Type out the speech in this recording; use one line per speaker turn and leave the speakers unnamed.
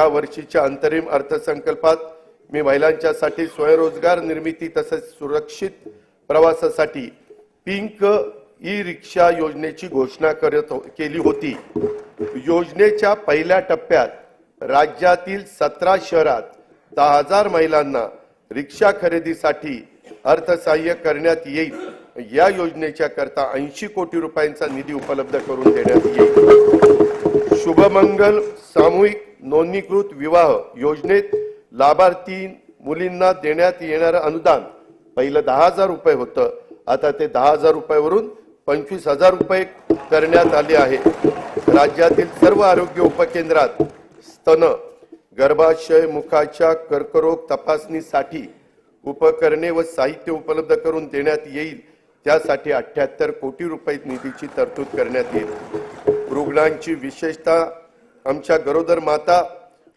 या वर्षीच्या अंतरिम अर्थसंकल्पात मी महिलांच्यासाठी स्वयंरोजगार निर्मिती तसेच सुरक्षित प्रवासासाठी पिंक ई रिक्षा योजनेची घोषणा करत हो- केली होती. योजनेच्या पहिल्या टप्प्यात राज्यातील सतरा शहरात दहा हजार महिलांना रिक्षा खरेदीसाठी अर्थसहाय्य करण्यात येईल. या योजनेच्या करता ऐंशी कोटी रुपयांचा निधी उपलब्ध करून देण्यात येईल. शुभमंगल सामूहिक नोंदणीकृत विवाह योजनेत लाभार्थी मुलींना देण्यात येणारं अनुदान पहिलं दहा हजार रुपये होतं. आता ते दहा हजार रुपयावरून पंचवीस हजार रुपये करण्यात आले आहे. राज्यातील सर्व आरोग्य उपकेंद्रात स्तन गर्भाशय मुखाच्या कर्करोग तपासणीसाठी उपकरणे व साहित्य उपलब्ध करून देण्यात येईल. त्यासाठी अठ्ठ्याहत्तर कोटी रुपये निधीची तरतूद करण्यात येईल. रुग्णांची विशेषतः અમછા ગરોદર માતા